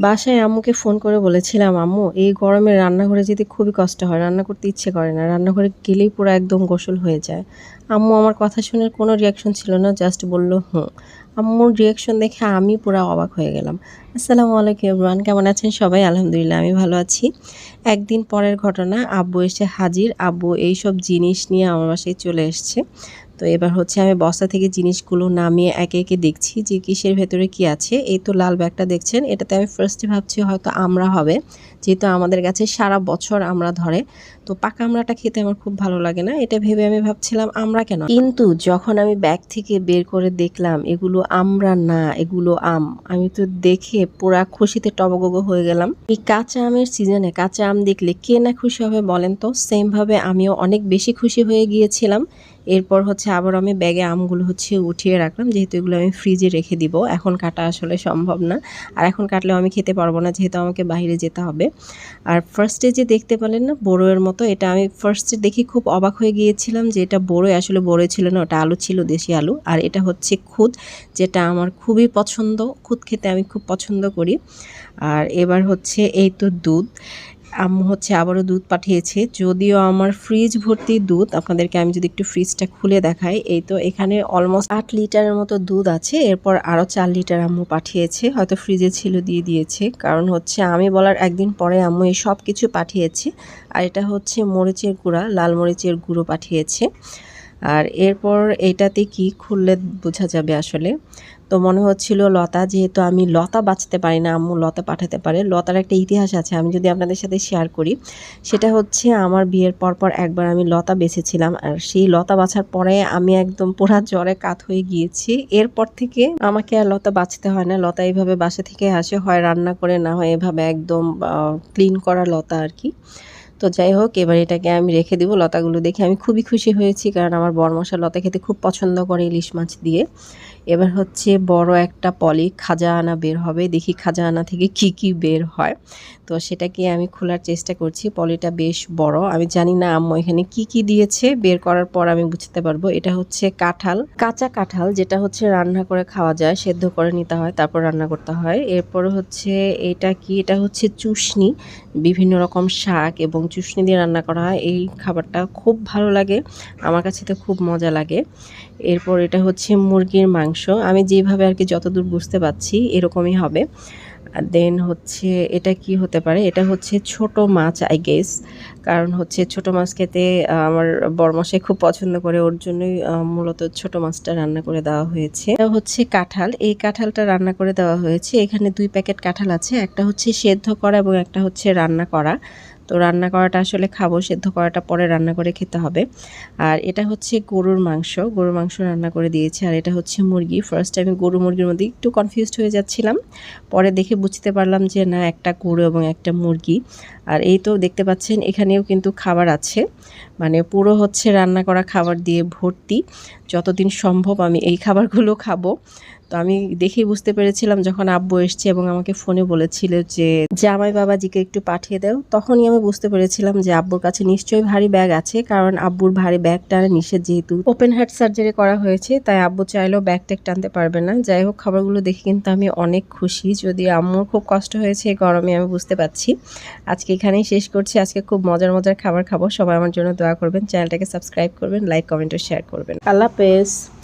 বাসায় আম্মুকে ফোন করে বলেছিলাম, আম্মু, এই গরমে রান্নাঘরে যেতে খুবই কষ্ট হয়, রান্না করতে ইচ্ছে করে না। রান্নাঘরে গেলেই পুরো একদম গোসল হয়ে যায়। আম্মু আমার কথা শুনে কোনো রিয়াকশন ছিল না জাস্ট বলল, হুম। আম্মুর রিয়াকশন দেখে আমি পুরো অবাক হয়ে গেলাম। আসসালামু আলাইকুম ইমরান কেমন আছেন সবাই? আলহামদুলিল্লাহ, আমি ভালো আছি। একদিন পরের ঘটনা, আব্বু এসে হাজির। আব্বু এইসব জিনিস নিয়ে আমার বাসায় চলে এসছে। তো এবার হচ্ছে আমি বস্তা থেকে জিনিসগুলো নামিয়ে একে একে দেখছি যে কিসের ভেতরে কি আছে। এই তো লাল ব্যাগটা দেখছেন, এটাতে আমি ফার্স্টে ভাবছি হয়তো আমরা হবে, যেহেতু আমাদের কাছে সারা বছর আমরা ধরে তো পাকা আমড়াটা খেতে আমার খুব ভালো লাগে না, এটা ভেবে আমি ভাবছিলাম আমরা কেন? কিন্তু যখন আমি ব্যাগ থেকে বের করে দেখলাম, এগুলো আমরা না, এগুলো আম, আমি তো দেখে পুরা খুশিতে টবগগ হয়ে গেলাম। এই কাঁচা আমের সিজনে কাঁচা আম দেখলে কে না খুশি হবে বলেন তো? সেম ভাবে আমিও অনেক বেশি খুশি হয়ে গিয়েছিলাম। এরপর হচ্ছে আবার আমি ব্যাগে আমগুলো হচ্ছে উঠিয়ে রাখলাম, যেহেতু এগুলো আমি ফ্রিজে রেখে দিব। এখন কাটা আসলে সম্ভব না। আর এখন কাটলেও আমি খেতে পারব না, যেহেতু আমাকে বাইরে যেতে হবে। আর ফার্স্টে যে দেখতে পেলেন না বড়োয়ের মতো এটা আমি ফার্স্টে দেখে খুব অবাক হয়ে গিয়েছিলাম যে এটা বড়ই, আসলে বড়ই ছিল না, ওটা আলু ছিল, দেশি আলু। আর এটা হচ্ছে খুদ, যেটা আমার খুবই পছন্দ। খুদ খেতে আমি খুব পছন্দ করি। আর এবার হচ্ছে এই তো দুধ। আম্মু হচ্ছে আবারও দুধ পাঠিয়েছে। যদিও আমার ফ্রিজ ভর্তি দুধ, আপনাদেরকে আমি যদি একটু ফ্রিজটা খুলে দেখাই, এই তো এখানে অলমোস্ট আট লিটারের মতো দুধ আছে, এরপর আরও চার লিটার আম্মু পাঠিয়েছে। হয়তো ফ্রিজে ছিল দিয়ে দিয়েছে। কারণ হচ্ছে আমি বলার একদিন পরে আম্মু এই সব কিছু পাঠিয়েছে। আর এটা হচ্ছে মরিচের গুঁড়া, লাল মরিচের গুঁড়ো পাঠিয়েছে। আর এরপর এটাতে কি খুললে বোঝা যাবে আসলে? তো মনে হচ্ছিল লতা, যেহেতু আমি লতা বাঁচতে পারি না, আম্মু লতা পাঠাতে পারে, লতার একটা ইতিহাস আছে, আমি যদি আপনাদের সাথে শেয়ার করি। সেটা হচ্ছে আমার বিয়ের পর পর একবার আমি লতা বেছেছিলাম, আর সেই লতা বাছার পরে আমি একদম পুরা জ্বরে কাত হয়ে গিয়েছি। এরপর থেকে আমাকে আর লতা বাঁচতে হয় না, লতা এইভাবে বাসা থেকে আসে, হয় রান্না করে, না হয় এভাবে একদম ক্লিন করা লতা আর কি। তো যাই হোক, এবার এটাকে আমি রেখে দিব। লতাগুলো দেখে আমি খুবই খুশি হয়েছি, কারণ আমার বর মশা লতা খেতে খুব পছন্দ করে ইলিশ মাছ দিয়ে। এবার হচ্ছে বড় একটা পলি খাজা আনা বের হবে। দেখি খাজা আনা থেকে কি কি বের হয়। তো সেটাকে আমি খোলার চেষ্টা করছি। পলিটা বেশ বড়। আমি জানি না আম্মু এখানে কি কি দিয়েছে। বের করার পর আমি বুঝতে পারব। এটা হচ্ছে কাঁঠাল। কাঁচা কাঁঠাল, যেটা হচ্ছে রান্না করে খাওয়া যায়, সেদ্ধ করে নিতে হয়, তারপর রান্না করতে হয়। এরপর হচ্ছে এটা কি? এটা হচ্ছে চুষনি। বিভিন্ন রকম শাক এবং চুষনি দিয়ে রান্না করা হয়। এই খাবারটা খুব ভালো লাগে। আমার কাছে তো খুব মজা লাগে। এরপর এটা হচ্ছে মুরগির মাংস। আমি যেভাবে আর কি যতদূর বুঝতে পারছি, এরকমই হবে। দেন হচ্ছে, এটা কি হতে পারে? এটা হচ্ছে ছোট মাছ আই গেস কারণ হচ্ছে ছোট মাছ খেতে আমার বরমশাই খুব পছন্দ করে, ওর জন্যই মূলত ছোট মাছটা রান্না করে দেওয়া হয়েছে। এটা হচ্ছে কাঁঠাল। এই কাঁঠালটা রান্না করে দেওয়া হয়েছে। এখানে দুই প্যাকেট কাঁঠাল আছে। একটা হচ্ছে সেদ্ধ করা এবং একটা হচ্ছে রান্না করা। তো রান্না করাটা আসলে খাব, সেদ্ধ করাটা পরে রান্না করে খেতে হবে। আর এটা হচ্ছে গরুর মাংস। গরুর মাংস রান্না করে দিয়েছে। আর এটা হচ্ছে মুরগি। ফার্স্ট আমি গরু মুরগির মধ্যে একটু কনফিউজড হয়ে যাচ্ছিলাম। পরে দেখে বুঝতে পারলাম যে না, একটা গরু এবং একটা মুরগি। আর এই তো দেখতে পাচ্ছেন, এখানেও কিন্তু খাবার আছে। মানে পুরো হচ্ছে রান্না করা খাবার দিয়ে ভর্তি। যতদিন সম্ভব আমি এই খাবারগুলো খাব। তো আমি দেখেই বুঝতে পেরেছিলাম যখন আব্বু এসছে এবং আমাকে ফোনে বলেছিল যে, জামাই বাবাজিকে একটু পাঠিয়ে দাও। তখনই আমি বুঝতে পেরেছিলাম যে আব্বুর কাছে নিশ্চয়ই ভারী ব্যাগ আছে, কারণ আব্বুর ভারী ব্যাগ নিষেধ যেহেতু ওপেন হার্ট সার্জারি করা হয়েছে, তাই আব্বু চাইলেও ব্যাগ ট্যাগ টানতে পারবে না। যাই হোক, খাবারগুলো দেখে কিন্তু আমি অনেক খুশি যদি আম্মুর খুব কষ্ট হয়েছে গরমে, আমি বুঝতে পারছি। আজকে এখানেই শেষ করছি, আজকে খুব মজার মজার খাবার খাব। সবাই আমার জন্য দোয়া করবেন, চ্যানেলটাকে সাবস্ক্রাইব করবেন, লাইক, কমেন্ট ও শেয়ার করবেন। আল্লাহ হাফেজ।